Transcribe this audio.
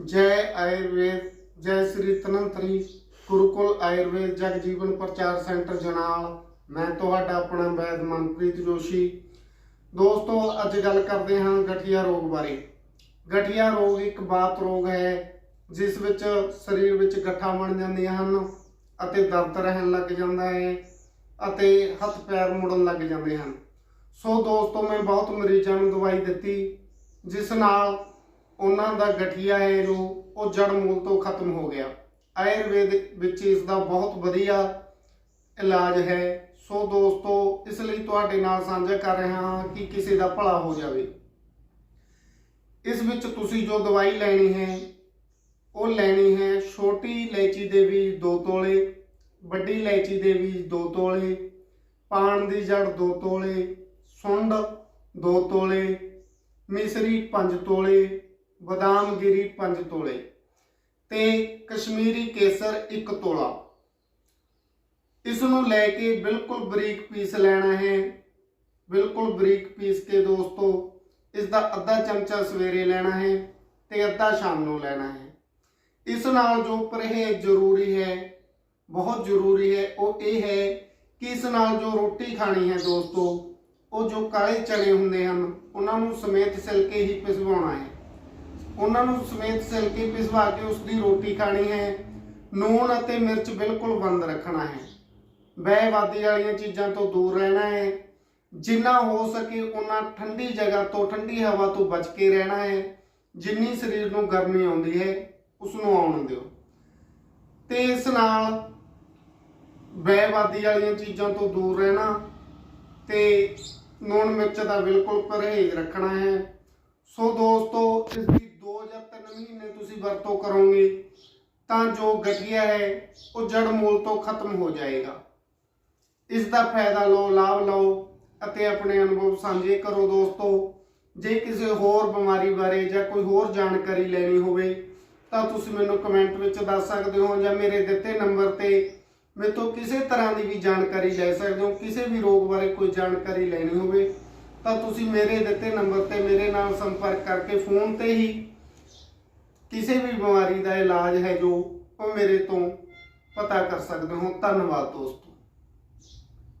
ਜੈ ਆਯੁਰਵੇਦ ਜੈ ਸ੍ਰੀ ਤਨੰਤਰੀ ਗੁਰੂਕੁਲ ਆਯੁਰਵੇਦ ਜਗ ਜੀਵਨ ਪ੍ਰਚਾਰ ਸੈਂਟਰ ਜਨਾਲ ਮੈਂ ਤੁਹਾਡਾ ਆਪਣਾ ਵੈਦ ਮਨਪ੍ਰੀਤ ਜੋਸ਼ੀ ਦੋਸਤੋ ਅੱਜ ਗੱਲ ਕਰਦੇ ਹਾਂ ਗਠੀਆ ਰੋਗ ਬਾਰੇ ਗਠੀਆ ਰੋਗ ਇੱਕ ਬਾਤ ਰੋਗ ਹੈ ਜਿਸ ਵਿੱਚ ਸਰੀਰ ਵਿੱਚ ਗੱਠਾਂ ਬਣ ਜਾਂਦੀਆਂ ਹਨ ਅਤੇ ਦਰਦ ਰਹਿਣ ਲੱਗ ਜਾਂਦਾ ਹੈ ਅਤੇ ਹੱਥ ਪੈਰ ਮੁੜਨ ਲੱਗ ਜਾਂਦੇ ਹਨ ਸੋ ਦੋਸਤੋ ਮੈਂ ਬਹੁਤ ਮਰੀਜ਼ਾਂ ਨੂੰ ਦਵਾਈ ਦਿੱਤੀ ਜਿਸ ਨਾਲ ਉਹਨਾਂ ਦਾ ਗਠੀਆ ਹੈ ਜੋ ਉਹ ਜੜ ਮੂਲ ਤੋਂ ਖਤਮ ਹੋ ਗਿਆ। ਆਯੁਰਵੇਦ ਵਿੱਚ ਇਸ ਦਾ ਬਹੁਤ ਵਧੀਆ ਇਲਾਜ ਹੈ। ਸੋ ਦੋਸਤੋ, ਇਸ ਲਈ ਤੁਹਾਡੇ ਨਾਲ ਸਾਂਝਾ ਕਰ ਰਿਹਾ ਹਾਂ ਕਿ ਕਿਸੇ ਦਾ ਭਲਾ ਹੋ ਜਾਵੇ। ਇਸ ਵਿੱਚ ਤੁਸੀਂ ਜੋ ਦਵਾਈ ਲੈਣੀ ਹੈ, ਉਹ ਲੈਣੀ ਹੈ ਛੋਟੀ ਇਲਾਇਚੀ ਦੇ ਬੀਜ 2 ਤੋਲੇ, ਵੱਡੀ ਇਲਾਇਚੀ ਦੇ ਬੀਜ 2 ਤੋਲੇ, ਪਾਣ ਦੀ ਜੜ 2 ਤੋਲੇ, ਸੁੰਡ 2 ਤੋਲੇ, ਮਿਸਰੀ 5 ਤੋਲੇ ਬਦਾਮਗਿਰੀ 5 ਤੋਲੇ ਤੇ ਕਸ਼ਮੀਰੀ ਕੇਸਰ 1 ਤੋਲਾ। ਇਸ ਨੂੰ ਲੈ ਕੇ ਬਿਲਕੁਲ ਬਰੀਕ ਪੀਸ ਲੈਣਾ ਹੈ। ਬਿਲਕੁਲ ਬਰੀਕ ਪੀਸ ਕੇ ਦੋਸਤੋ ਇਸ ਦਾ ਅੱਧਾ ਚਮਚਾ ਸਵੇਰੇ ਲੈਣਾ ਹੈ ਤੇ ਅੱਧਾ ਸ਼ਾਮ ਨੂੰ ਲੈਣਾ ਹੈ। ਇਸ ਨਾਲ ਜੋ ਪਰਹੇਜ਼ ਜ਼ਰੂਰੀ ਹੈ, ਬਹੁਤ ਜ਼ਰੂਰੀ ਹੈ, ਉਹ ਇਹ ਹੈ ਕਿ ਇਸ ਨਾਲ ਜੋ ਰੋਟੀ ਖਾਣੀ ਹੈ ਦੋਸਤੋ, ਉਹ ਜੋ ਕਾਲੇ ਚਣੇ ਹੁੰਦੇ ਹਨ, ਉਹਨਾਂ ਨੂੰ ਸਮੇਤ ਸਿਲਕੇ ਹੀ ਪਿਸਵਾਉਣਾ ਹੈ। ਉਹਨਾਂ ਨੂੰ ਸਮੇਤ ਸਿਲਕੇ ਪਿਸਵਾ ਕੇ ਉਸ ਦੀ ਰੋਟੀ ਖਾਣੀ ਹੈ। ਨੂਣ ਅਤੇ ਮਿਰਚ ਬਿਲਕੁਲ ਬੰਦ ਰੱਖਣਾ ਹੈ। ਬਹਿਵਾਦੀ ਵਾਲੀਆਂ ਚੀਜ਼ਾਂ ਤੋਂ ਦੂਰ ਰਹਿਣਾ ਹੈ। ਜਿੰਨਾ ਹੋ ਸਕੇ ਉਹਨਾਂ ਠੰਡੀ ਜਗ੍ਹਾ ਤੋਂ ਠੰਡੀ ਹਵਾ ਤੋਂ ਬਚ ਕੇ ਰਹਿਣਾ ਹੈ। ਜਿੰਨੀ ਸਰੀਰ ਨੂੰ ਗਰਮੀ ਆਉਂਦੀ ਹੈ ਉਸ ਨੂੰ ਆਉਣ ਦਿਓ। ਤੇ ਇਸ ਨਾਲ ਬਹਿਵਾਦੀ ਵਾਲੀਆਂ ਚੀਜ਼ਾਂ ਤੋਂ ਦੂਰ ਰਹਿਣਾ ਤੇ ਨੂਣ ਮਿਰਚ ਦਾ ਬਿਲਕੁਲ ਪਰਹੇਜ਼ ਰੱਖਣਾ ਹੈ। ਸੋ ਦੋਸਤੋ, ਇਸ ਦੀ ਮਹੀਨੇ ਤੁਸੀਂ ਵਰਤੋਂ ਕਰੋਗੇ, ਤਾਂ ਜੋ ਗਠੀਆ ਹੈ, ਉਹ ਜੜ ਮੂਲ ਤੋਂ ਖਤਮ ਹੋ ਜਾਏਗਾ। ਇਸ ਦਾ ਫਾਇਦਾ ਲਓ, ਲਾਭ ਲਓ ਅਤੇ ਆਪਣੇ ਅਨੁਭਵ ਸਾਂਝੇ ਕਰੋ ਦੋਸਤੋ। ਜੇ ਕਿਸੇ ਹੋਰ ਬਿਮਾਰੀ ਬਾਰੇ ਜਾਂ ਕੋਈ ਹੋਰ ਜਾਣਕਾਰੀ ਲੈਣੀ ਹੋਵੇ, ਤਾਂ ਤੁਸੀਂ ਮੈਨੂੰ ਕਮੈਂਟ ਵਿੱਚ ਦੱਸ ਸਕਦੇ ਹੋ ਜਾਂ ਮੇਰੇ ਦਿੱਤੇ ਨੰਬਰ ਤੇ ਮੇਰੇ ਤੋਂ ਕਿਸੇ ਤਰ੍ਹਾਂ ਦੀ ਵੀ ਜਾਣਕਾਰੀ ਲੈ ਸਕਦੇ ਹੋ, ਕਿਸੇ ਵੀ ਰੋਗ ਬਾਰੇ ਕੋਈ ਜਾਣਕਾਰੀ ਲੈਣੀ ਹੋਵੇ, ਤਾਂ ਤੁਸੀਂ ਮੇਰੇ ਦਿੱਤੇ ਨੰਬਰ ਤੇ ਮੇਰੇ ਨਾਲ ਸੰਪਰਕ ਕਰਕੇ ਫੋਨ ਤੇ ਹੀ ਕਿਸੇ ਵੀ ਬਿਮਾਰੀ ਦਾ ਇਲਾਜ ਹੈ ਜੋ ਉਹ ਮੇਰੇ ਤੋਂ ਪਤਾ ਕਰ ਸਕਦੇ ਹੋ। ਧੰਨਵਾਦ ਦੋਸਤੋ।